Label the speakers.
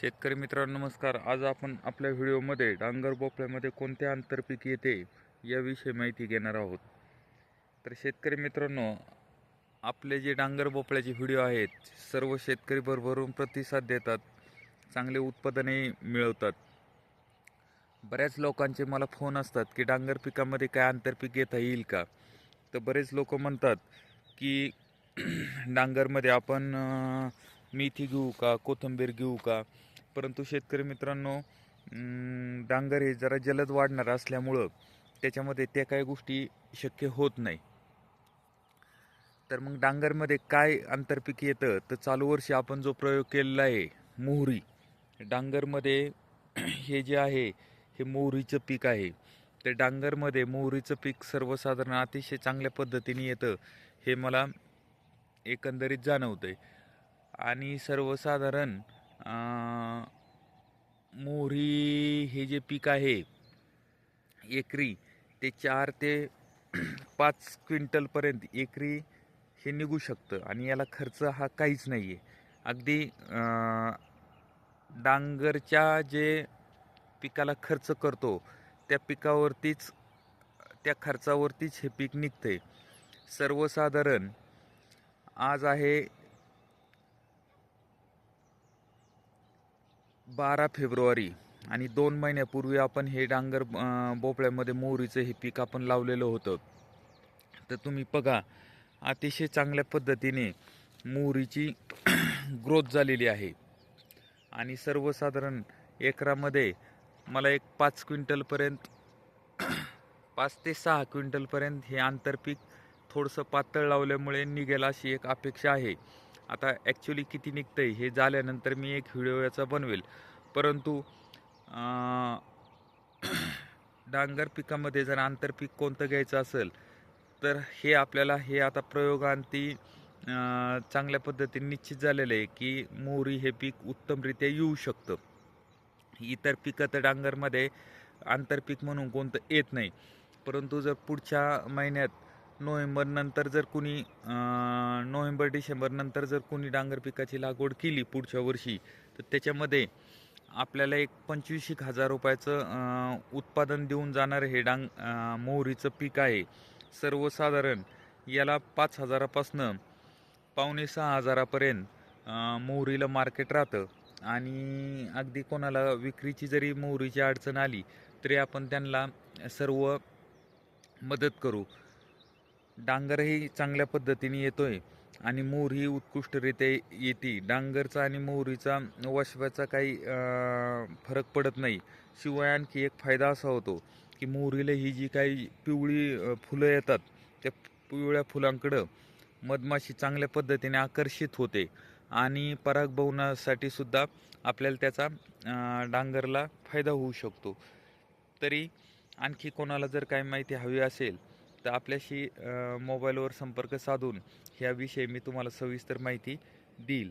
Speaker 1: शेतकरी मित्रांनो नमस्कार. आज आपण आपल्या व्हिडिओमध्ये डांगर भोपळ्यामध्ये कोणते आंतरपीक येते याविषयी माहिती घेणार आहोत. तर शेतकरी मित्रांनो आपले जे डांगर भोपळ्याचे व्हिडिओ आहेत सर्व शेतकरी भरभरून प्रतिसाद देतात चांगले उत्पादने मिळवतात. बऱ्याच लोकांचे मला फोन असतात की डांगर पिकामध्ये काय आंतरपीक घेता येईल का? तर बरेच लोक म्हणतात की डांगरमध्ये आपण मेथी घेऊ का? कोथिंबीर घेऊ का? परंतु शेतकरी मित्रांनो डांगर हे जरा जलद वाढणार असल्यामुळं त्याच्यामध्ये त्या काही गोष्टी शक्य होत नाही. तर मग डांगरमध्ये काय आंतरपीक येतं? तर चालू वर्षी आपण जो प्रयोग केलेला आहे मोहरी डांगरमध्ये हे जे आहे हे मोहरीचं पीक आहे. तर डांगरमध्ये मोहरीचं पीक सर्वसाधारण अतिशय चांगल्या पद्धतीने येतं हे मला एकंदरीत जाणवतं आहे आणि सर्वसाधारण मोहरी हे जे पीक आहे एकरी ते चार ते पाच क्विंटलपर्यंत एकरी हे निघू शकतं आणि याला खर्च हा काहीच नाही आहे अगदी डांगरच्या जे पिकाला खर्च करतो त्या पिकावरतीच त्या खर्चावरतीच हे पीक निघतंय. सर्वसाधारण आज आहे बारा फेब्रुवारी आणि दोन महिन्यापूर्वी आपण हे डांगर भोपळ्यामध्ये मोहरीचं हे पीक आपण लावलेलं होतं. तर तुम्ही बघा अतिशय चांगल्या पद्धतीने मोहरीची ग्रोथ झालेली आहे. आणि सर्वसाधारण एकरामध्ये मला एक पाच क्विंटलपर्यंत पाच ते सहा क्विंटलपर्यंत हे आंतरपीक थोडंसं पातळ लावल्यामुळे निघेल अशी एक अपेक्षा आहे. आता ॲक्च्युली किती निघतं आहे हे झाल्यानंतर मी एक व्हिडिओ याचा बनवेल. परंतु डांगर पिकामध्ये जर आंतरपीक कोणतं घ्यायचं असेल तर हे आपल्याला हे आता प्रयोगांती चांगल्या पद्धतीने निश्चित झालेलं आहे की मोहरी हे पीक उत्तमरित्या येऊ शकतं. इतर पिकं तर डांगरमध्ये आंतरपीक म्हणून कोणतं येत नाही. परंतु जर पुढच्या महिन्यात नोव्हेंबरनंतर जर कुणी नोव्हेंबर डिसेंबरनंतर जर कुणी डांगर पिकाची लागवड केली पुढच्या वर्षी तर त्याच्यामध्ये आपल्याला एक पंचवीस एक हजार रुपयाचं उत्पादन देऊन जाणारं हे डांग मोहरीचं पीक आहे. सर्वसाधारण याला पाच हजारापासनं पावणे सहा हजारापर्यंत मोहरीला मार्केट राहतं. आणि अगदी कोणाला विक्रीची जरी मोहरीची अडचण आली तरी आपण त्यांना सर्व मदत करू. डांगरही चांगल्या पद्धतीने येतोय आणि मोहरी उत्कृष्टरित्या येते. डांगरचा आणि मोहरीचा वशवाचा काही फरक पडत नाही. शिवाय आणखी एक फायदा असा होतो की मोहरीला ही जी काही पिवळी फुलं येतात त्या पिवळ्या फुलांकडं मधमाशी चांगल्या पद्धतीने आकर्षित होते आणि परागभवनासाठी सुद्धा आपल्याला त्याचा डांगरला फायदा होऊ शकतो. तरी आणखी कोणाला जर काही माहिती हवी असेल तर आपल्याशी मोबाईलवर संपर्क साधून ह्याविषयी मी तुम्हाला सविस्तर माहिती देईल.